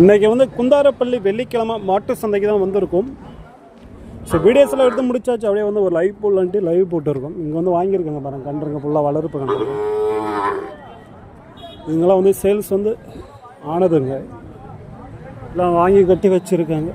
இன்றைக்கி வந்து குந்தாரப்பள்ளி வெள்ளிக்கிழமை மாட்டு சந்தைக்கு தான் வந்திருக்கும். ஸோ வீடியோஸ்லாம் எடுத்து முடிச்சாச்சு. அப்படியே வந்து ஒரு லைவ் போடலான்ட்டு லைவ் போட்டுருக்கோம். இங்கே வந்து வாங்கியிருக்காங்க பாருங்க. கண்டுருங்க ஃபுல்லாக வளர்ப்பு கன்று இங்கெல்லாம் வந்து சேல்ஸ் வந்து ஆனதுங்க. எல்லாம் வாங்கி கட்டி வச்சுருக்காங்க.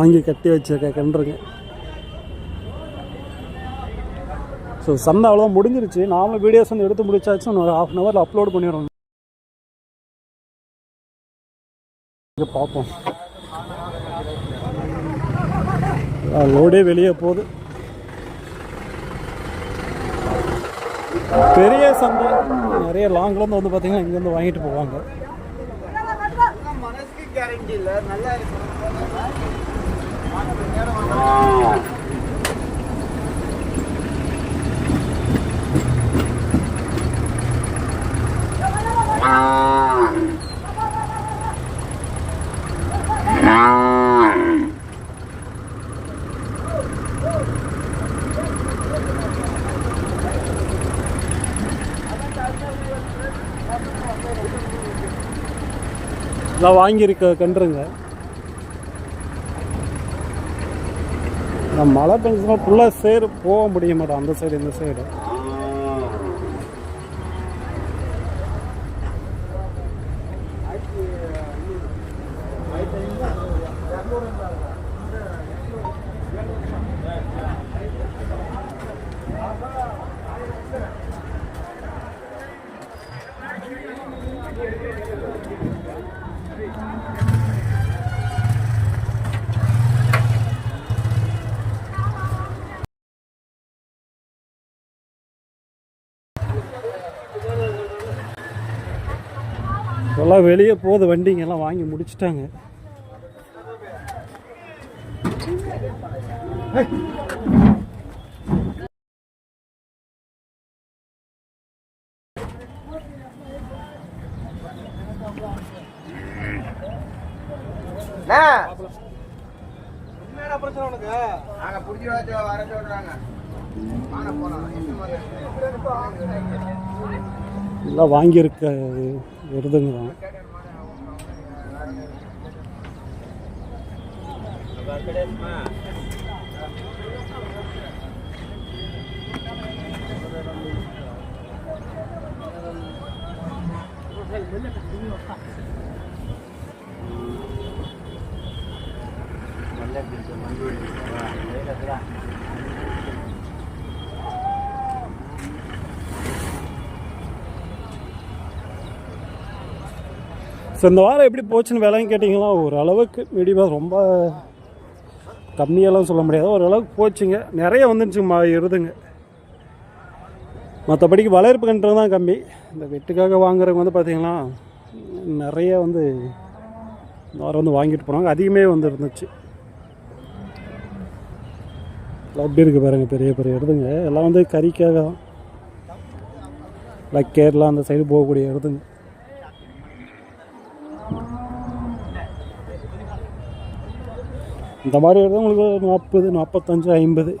வாங்கி கட்டி வச்சிருக்க கன்றுங்க ஸோ சந்தை அவ்வளோ முடிஞ்சிருச்சு. நாமளும் வீடியோஸ் வந்து எடுத்து முடிச்சாச்சு. இன்னும் ஒரு ஹாஃப் அன் ஹவரில் அப்லோட் பண்ணிடுறோம். பார்ப்போம். லோடே வெளியே போகுது. பெரிய சந்தை. நிறைய லாங்லேருந்து வந்து பார்த்தீங்கன்னா இங்கேருந்து வாங்கிட்டு போவாங்க. நான் நல்லா வாங்கியிருக்க கன்றுங்க. மழை பெஞ்சுனா ஃபுல்லாக சேரு போக முடிய மாட்டோம் அந்த சைடு இந்த சைடு எல்லாம் வெளியே போகுது வண்டிங்க எல்லாம் வாங்கி முடிச்சிட்டாங்க. என்னடா பிரச்சனை உனக்கு? நாங்க புடிச்சு வச்சு வர சொல்றாங்க. போலாம். எல்லாம் வாங்கியிருக்க விருதுங்க தான் ஸோ இந்த வாரம் எப்படி போச்சுன்னு விலைன்னு கேட்டிங்கன்னா ஓரளவுக்கு மீடியமாக ரொம்ப கம்மியெல்லாம் சொல்ல முடியாது. ஓரளவுக்கு போச்சுங்க. நிறைய வந்துருச்சு மா இருதுங்க. மற்றபடிக்கு வளர்ப்பு கன்று தான் கம்மி. இந்த வெட்டுக்காக வாங்குறவங்க வந்து பார்த்திங்கன்னா நிறைய வந்து இந்த வாரம் வந்து வாங்கிட்டு போனாங்க. அதிகமே வந்து இருந்துச்சு எல்லாம் எப்படி இருக்குது பாருங்கள் பெரிய பெரிய எடுதுங்க எல்லாம் வந்து கறிக்காக தான். லைக் கேரளா அந்த சைடு போகக்கூடிய எடுதுங்க இந்த மாதிரி இருந்தால் உங்களுக்கு நாற்பது நாற்பத்தஞ்சு ஐம்பது.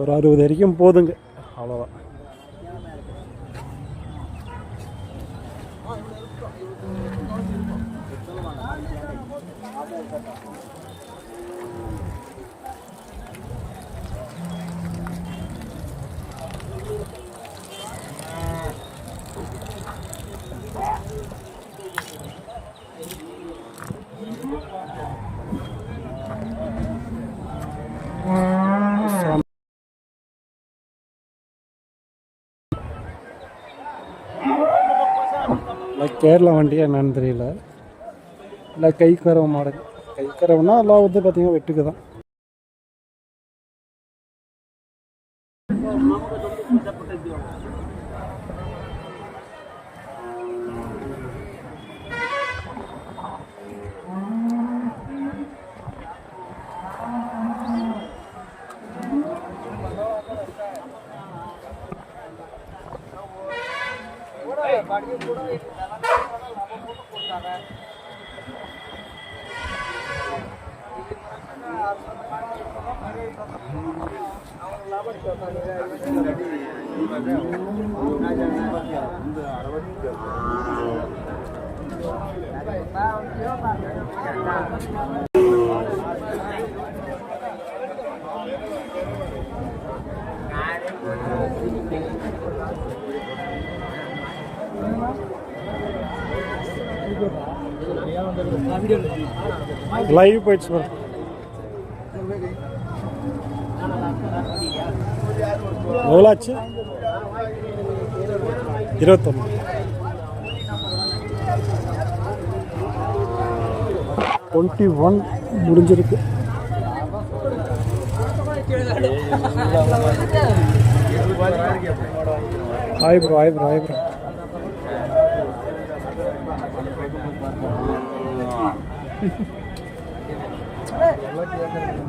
ஒரு அறுபது வரைக்கும் போதுங்க. அவ்வளோதான் கேரளா வண்டியாக என்னன்னு தெரியல. இல்லை கைக்கரவு மாடல் கைக்கரவுனா எல்லாம் வந்து பார்த்திங்கன்னா வெட்டுக்கு தான். லைவ் போயிடுச்சு bro. எவ்வளோ ஆச்சு இருபத்தொன்று டுவெண்ட்டி ஒன் முடிஞ்சிருக்கு hi bro hi bro hi bro எவ்வளவு சொல்லு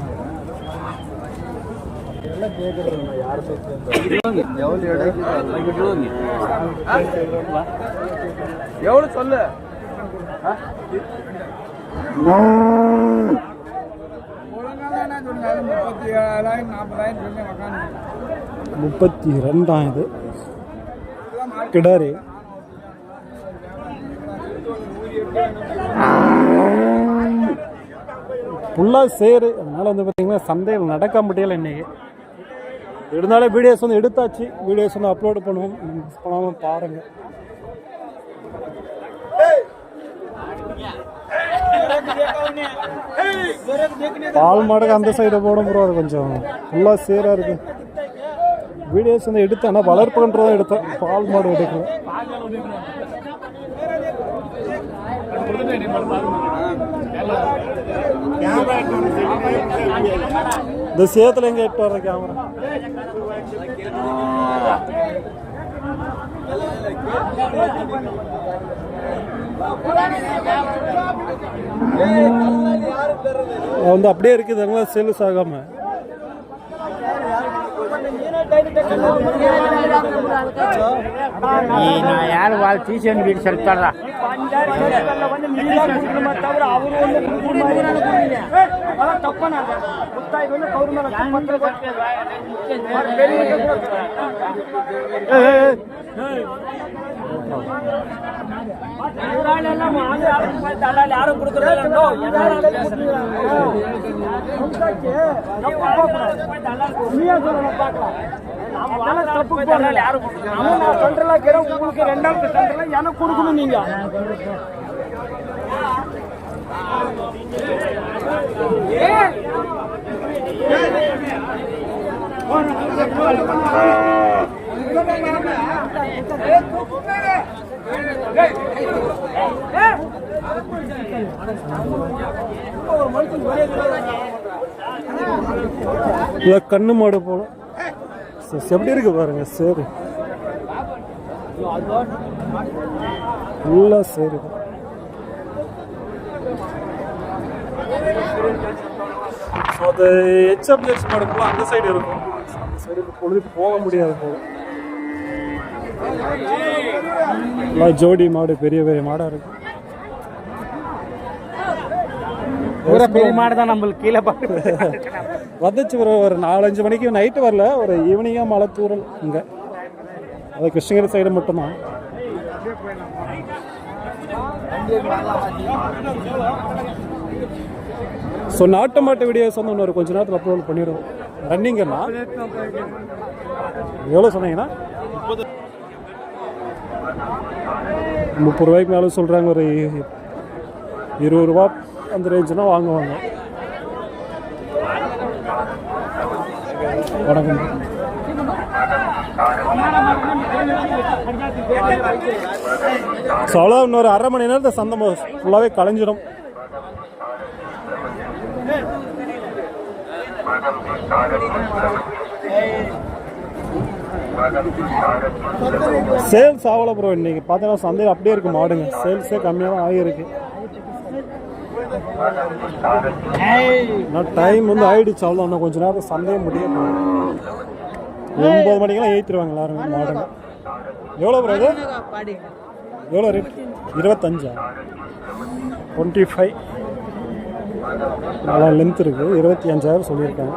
நாற்பதாயிரம் சொல்லி முப்பத்தி ரெண்டாம் இது கிடாரி ஃபுல்லாக சேரு அதனால் வந்து பார்த்தீங்கன்னா சந்தையில் நடக்க முடியல இன்னைக்கு இருந்தாலும் வீடியோஸ் வந்து எடுத்தாச்சு. வீடியோஸ் வந்து அப்லோட் பண்ணுவோம். மிஸ் பண்ணாமல் பாருங்கள் பால் மாடுக்கு அந்த சைடை போட ப்ரோ கொஞ்சம் ஃபுல்லாக சீராக இருக்கு. வீடியோஸ் வந்து எடுத்தேன் ஆனால் வளர்ப்புன்றதான் எடுத்தேன். பால் மாடு எடுக்கல. இந்த சேத்துல எங்க எட்டு வர்ற கேமரா வந்து அப்படியே இருக்குது. அதெல்லாம் சேல்ஸ் ஆகாம நான் யாரு வாழ் டீச்சர் வீடு செலுத்தாடா கருக்கல்ல வந்து நீங்க கொடுக்கணுமா தவிர அவரு வந்து கொடுக்குற மாதிரி அதான் கொடுக்கறதில்ல உங்களுக்கு ரெண்டாவது சென்டர்ல எனக்கு கொடுக்கணும் நீங்க. கண்ணு மாடு போல எஸ் எப்படி இருக்கு பாருங்கள் சரி. ஃபுல்லாக சரி ஸோ அது ஹெச்எப்ஜெக்ஸ் மாடுக்குள்ள அந்த சைடு இருக்கும். அந்த சைடு பொழுது போக முடியாது போகும் ஜோடி மாடு பெரிய பெரிய மாடாக இருக்கும் பெரிய மாடு தான் நம்மளுக்கு கீழே பார்த்து வந்துச்சு ஒரு ஒரு நாலஞ்சு மணிக்கு நைட்டு வரல. ஒரு ஈவினிங்காக மழை தூரல் இங்கே. அது கிருஷ்ணகிரி சைடு மட்டும்தான். ஸோ நாட்டு மாட்டு வீடியோஸ் வந்து இன்னொரு கொஞ்ச நேரத்தில் அப்லோட் பண்ணிடுவோம். ரன்னிங்கன்னா எவ்வளோ சொன்னீங்கன்னா? முப்பது ரூபாய்க்கு மேலே சொல்கிறாங்க ஒரு இருபது ரூபா அந்த ரேஞ்சுனா வாங்குவாங்க. வணக்கம். ஸோ அவ்வளோ இன்னொரு அரை மணி நேரத்தை சந்தை ஃபுல்லாகவே கலைஞ்சிடும் சேல்ஸ் ஆகல ப்ரோ இன்னைக்கு பார்த்தீங்கன்னா சந்தையில் அப்படியே இருக்கு மாடுங்க. சேல்ஸே கம்மியாக தான் ஆகியிருக்கு. நான் டைம் வந்து ஆயிடுச்சு அவ்வளோ இன்னும் கொஞ்ச நேரம் சந்தேகம் முடிய ஒன்பது மணிக்கெல்லாம் ஏற்றிடுவாங்க எல்லாரும் மாடுங்க எவ்வளோ ப்ரோ எவ்வளோ ரேட் இருபத்தஞ்சா? டுவெண்ட்டி ஃபைவ் நல்லா லென்த் இருக்குது இருபத்தி அஞ்சாயிரம் சொல்லியிருக்காங்க.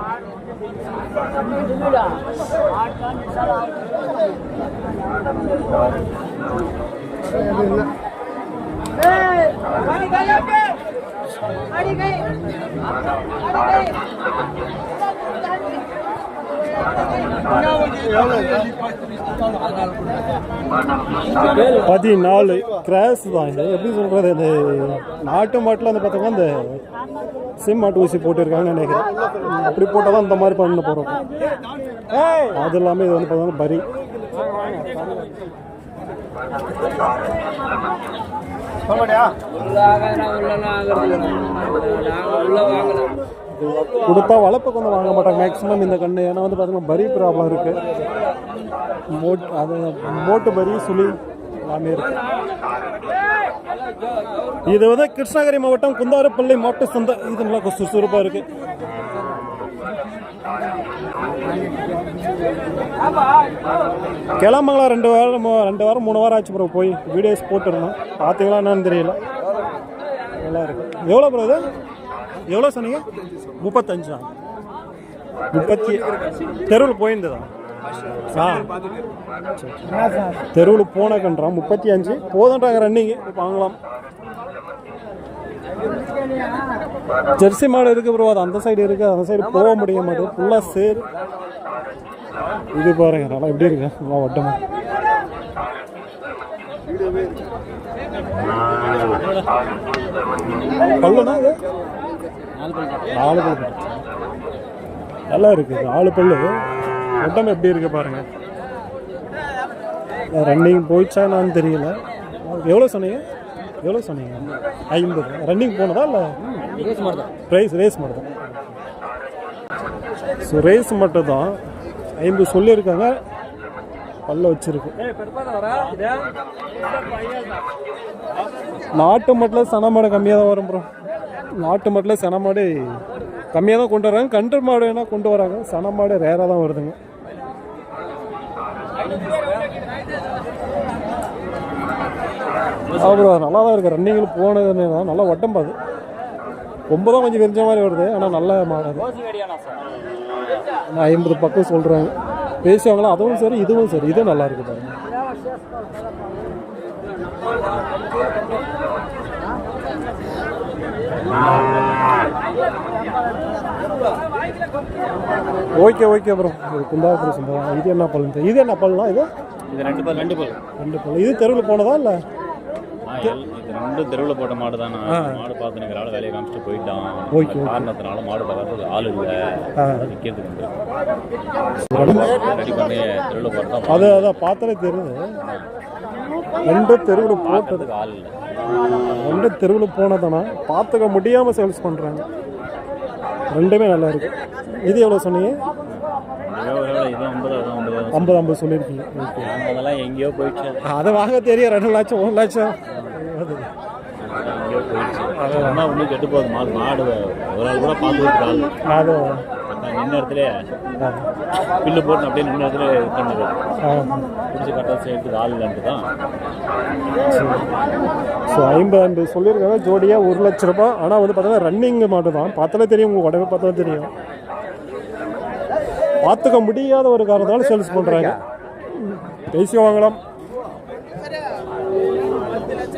பதினாலு கிராஸ் தான் இது. எப்படி சொல்கிறது இந்த நாட்டு மாட்டில் வந்து பார்த்தோம்னா இந்த சிம் மாட்டு ஊசி போட்டிருக்காங்கன்னு நினைக்கிறேன். அப்படி போட்டால் தான் இந்த மாதிரி பண்ண போகிறோம் அது இல்லாமல் இது வந்து பார்த்தோம்னா பரி. கொடுத்தா வளர்ப்பு கொண்டு வாங்க மாட்டாங்க. மேக்ஸிமம் இந்த கண்ணு. ஏன்னா வந்து பார்த்தீங்கன்னா பரி ப்ராப்ளம் இருக்குது மோட் அது மோட்டு பரி சுழி எல்லாமே இருக்கு. இது வந்து கிருஷ்ணகிரி மாவட்டம் குந்தாரப்பள்ளி மாவட்ட சந்தை இது நல்லா சுறுசுறுப்பாக இருக்கு. கிளம்பங்களா ரெண்டு வாரம் ரெண்டு வாரம் மூணு வாரம் ஆச்சு ப்ரோ போய் வீடியோஸ் போட்டுருந்தோம் பார்த்தீங்களா என்னன்னு தெரியல. நல்லா இருக்கு. எவ்வளோ ப்ரோ இது? எவ்வளோ சொன்னீங்க? முப்பத்தஞ்சா? முப்பத்தி தெருவில் போயிருந்ததா? ஆ. தெருவில் போன கன்றான் முப்பத்தி அஞ்சு? போதுன்றாங்க ரன்னிங்கு வாங்கலாம். ஜெர்சி மாடு இருக்கு ப்ரோ அது அந்த சைடு இருக்கு. அந்த சைடு போக முடிய மாட்டேங்குது. ஃபுல்லாக சேர். இது பாருங்க நல்லா எப்படி இருக்கு? நல்லா வட்டமா. பல்லுனா இது? நாலு பல்லு நல்லா இருக்கு நாலு பல்லு வட்டம் எப்படி இருக்கு பாருங்க. ரன்னிங் போயிடுச்சா என்னன்னு தெரியல. எவ்வளோ சொன்னீங்க? எவ்வளோ சொன்னீங்க? ஐம்பது. ரன்னிங் போனதா இல்லை? ரேஸ் மட்டும் தான் ஸோ ரேஸ் மட்டும் தான் ஐம்பது சொல்லியிருக்காங்க. பல்ல வச்சிருக்கு. நாட்டு மட்டில் சன மாடு கம்மியாக தான் வரும் ப்ரோ. நாட்டு மட்டில் சன மாடு கம்மியாக தான் கொண்டு வராங்க. கன்று மாடு வேணால் கொண்டு வராங்க. சன மாடு ரேராக தான் வருதுங்க. அப்புறம் நல்லா தான் இருக்குது ரன்னிங்கில் போனதுன்னு தான். நல்லா வட்டம் பாது. ரொம்ப தான் கொஞ்சம் விரிஞ்ச மாதிரி வருது. ஆனால் நல்ல மாடு ஐம்பது பக்கம் சொல்கிறாங்க பேசுவாங்களா? அதுவும் சரி இதுவும் சரி. இதுவும் நல்லா இருக்கு பாருங்க. ஓகே ஓகே ப்ரோ இது குந்தாபுரம் சொல்லுவாங்க இது என்ன பல்லு இது என்ன பல்லுனா இது? இது ரெண்டு பேர் ரெண்டு பேர் ரெண்டு பல்லு இது தெருவில் போனதா இல்லை? இது ரெண்டும் தெருவில் போட்ட மாடு தான் மாடு பார்த்து நிற்கிற ஆள் வேலையை காமிச்சிட்டு போயிட்டான். ஓகே. காரணத்தினால மாடு பார்க்கறதுக்கு ஆள் இல்லை. ரெண்டு ரெடி பண்ணி தெருவில் போட்டா அது அதான் பார்த்தாலே தெரியுது. ரெண்டு தெருவில் போட்டது பார்க்கறதுக்கு ஆள் இல்லை. ரெண்டு தெருவில் போனதானா பார்த்துக்க முடியாமல் சேல்ஸ் பண்ணுறாங்க ரெண்டுமே நல்லா இருக்கு. இது எவ்வளோ சொன்னீங்க? ஐம்பது ஐம்பது. சொல்லியிருக்கீங்க. அதெல்லாம் எங்கேயோ போயிடுச்சு. அதை வாங்க தெரியும். ரெண்டு லட்சம் ஒரு லட்சம். அதெல்லாம் ஒன்றும் கெட்டு போகுது. மாடு மாடு ஒரு ஆள் கூட. அது நான் நின்ன இடத்துல. பில்லு போட்டு அப்படியே நின்ன இடத்துல இது. பிடிச்சி கரெக்டாக சேர்த்துக்கு ஆள் இல்லைன்ட்டு தான். ஸோ ஐம்பது ஐம்பது சொல்லியிருக்காங்க ஜோடியாக ஒரு லட்ச ரூபாய் ஆனால் வந்து பார்த்தீங்கன்னா ரன்னிங் மாட்டு தான். பார்த்தாலே தெரியும் உங்கள் உடம்பு பார்த்தாலே தெரியும். பார்த்துக்க முடியாத ஒரு காரணத்தால சேல்ஸ் பண்ணுறாங்க பேசி வாங்கலாம்.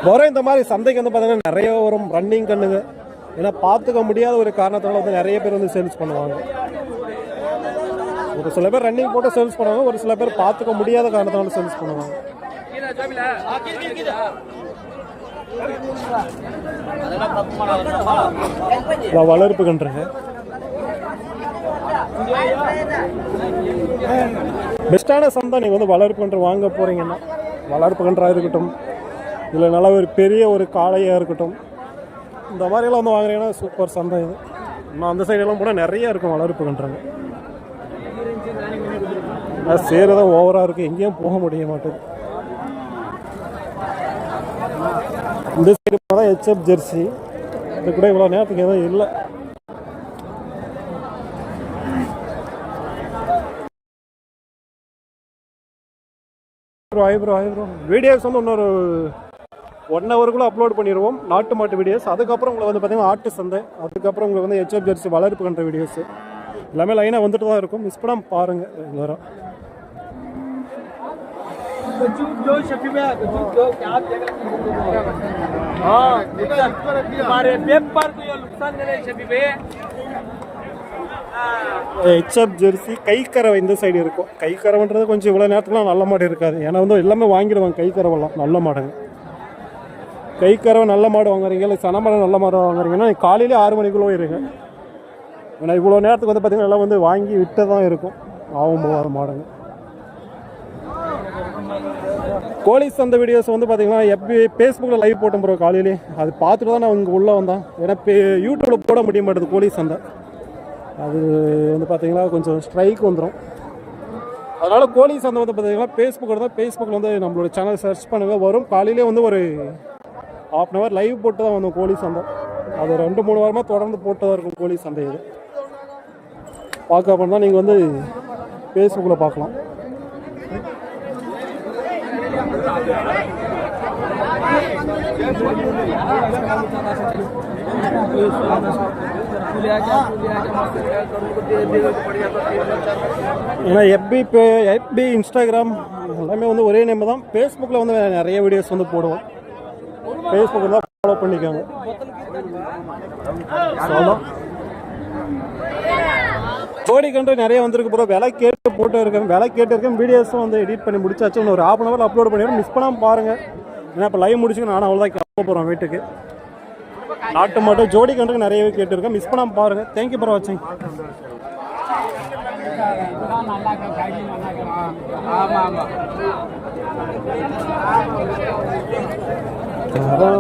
வர இந்த மாதிரி சந்தைக்கு வந்து பார்த்தீங்கன்னா நிறைய வரும் ரன்னிங் கண்ணுங்க. ஏன்னா பார்த்துக்க முடியாத ஒரு காரணத்தினால வந்து நிறைய பேர் வந்து சேல்ஸ் பண்ணுவாங்க. ஒரு சில பேர் ரன்னிங் போட்டு சேல்ஸ் பண்ணுவாங்க ஒரு சில பேர் பார்த்துக்க முடியாத காரணத்தினால சேல்ஸ் பண்ணுவாங்க. வளர்ப்பு கன்றுங்க. பெஸ்ட்டான சந்தை நீங்கள் வந்து வளர்ப்பு கன்று வாங்க போகிறீங்கன்னா வளர்ப்பு கன்றாக இருக்கட்டும். இதில் நல்ல ஒரு பெரிய ஒரு காளையாக இருக்கட்டும். இந்த மாதிரியெல்லாம் வந்து வாங்குறீங்கன்னா சூப்பர் சந்தை இது. இன்னும் அந்த சைடெல்லாம் போனால் நிறைய இருக்கும் வளர்ப்பு கன்றுங்க ஆனால் சேரதான் ஓவராக இருக்குது எங்கேயும் போக முடிய மாட்டேது இந்த சைடு போனால் ஹெச்எப் ஜெர்சி இது கூட இவ்வளோ நேரத்துக்கு எதுவும் இல்லை. Bro hi bro hi bro videos வந்து இன்னொரு ஒன் ஹவருக்குள்ளே அப்லோட் பண்ணிடுவோம் நாட்டு மாட்டு வீடியோஸ் அதுக்கப்புறம் உங்களை வந்து பார்த்தீங்கன்னா ஆட்டு சந்தை. அதுக்கப்புறம் உங்களுக்கு வந்து ஹெச்எஃப் ஜெர்சி வளர்ப்பு பண்ணுற வீடியோஸ் எல்லாமே லைனாக வந்துட்டு தான் இருக்கும். மிஸ் பண்ணாமல் பாருங்கள் எல்லோரும். ஹெச்எப் ஜெர்சி கைக்கரவை இந்த சைடு இருக்கும். கைக்கரவன்றது கொஞ்சம் இவ்வளோ நேரத்துக்குலாம் நல்ல மாடு இருக்காது. ஏன்னா வந்து எல்லாமே வாங்கிடுவாங்க கைக்கரவெல்லாம். நல்ல மாடுங்க. கைக்கறவை நல்ல மாடு வாங்குறீங்க இல்லை சனமரம் நல்ல மாடு வாங்குறீங்கன்னா காலையிலே ஆறு மணிக்குள்ளே இருங்க ஏன்னா இவ்வளோ நேரத்துக்கு வந்து பார்த்தீங்கன்னா எல்லாம் வந்து வாங்கி விட்டு தான் இருக்கும். ஆகும் போகாத மாடுங்க. கோழி சந்தை வீடியோஸ் வந்து பார்த்தீங்கன்னா எப்படி ஃபேஸ்புக்கில் லைவ் போட்டோம் ப்ரோ காலையிலே. அது பார்த்துட்டு தான் நான் இங்கே உள்ளே வந்தேன். ஏன்னா இப்போ யூடியூப்பில் போட முடிய மாட்டேது கோழி சந்தை. அது வந்து பார்த்தீங்கன்னா கொஞ்சம் ஸ்ட்ரைக் வந்துடும் அதனால் கோழி சந்தை வந்து பார்த்தீங்கன்னா ஃபேஸ்புக்கில் தான் ஃபேஸ்புக்கில் வந்து நம்மளோட சேனல் சர்ச் பண்ணுங்கள் வரும் காலையிலே வந்து ஒரு ஹாஃப் அன் ஹவர் லைவ் போட்டு தான் வந்தோம் கோழி சந்தை. அது ரெண்டு மூணு வாரமாக தொடர்ந்து போட்டு தான் இருக்கும் கோழி சந்தை இது. பார்க்க அப்படின்னா நீங்கள் வந்து ஃபேஸ்புக்கில் பார்க்கலாம். ஏன்னா எப்பி இப்போ எஃபி இன்ஸ்டாகிராம் எல்லாமே வந்து ஒரே நேம் தான். ஃபேஸ்புக்கில் வந்து நிறைய வீடியோஸ் வந்து போடுவோம். ஃபேஸ்புக்கில் தான் ஃபாலோ பண்ணிக்கோங்க. அவ்வளோதான் ஜோடி கண்டு நிறைய வந்திருக்கு ப்ரோ விலை கேட்டு போட்டு இருக்கேன். விலை கேட்டு இருக்கேன். வீடியோஸும் வந்து எடிட் பண்ணி முடிச்சாச்சு. இன்னும் ஒரு ஹாஃப் அன் ஹவர் அப்லோட் பண்ணிடுறோம் மிஸ் பண்ணாமல் பாருங்கள் ஏன்னா இப்போ லைவ் முடிச்சுக்க நானும் அவ்வளோதான் கிளம்ப போகிறோம் வீட்டுக்கு. நாட்டு மட்டும் ஜோடி கண்டுக்கு நிறையவே கேட்டிருக்கேன். மிஸ் பண்ணாமல் பாருங்கள் தேங்க்யூ ஃபார் வாட்சிங் ஆமாம் ஆமாம் Tchau.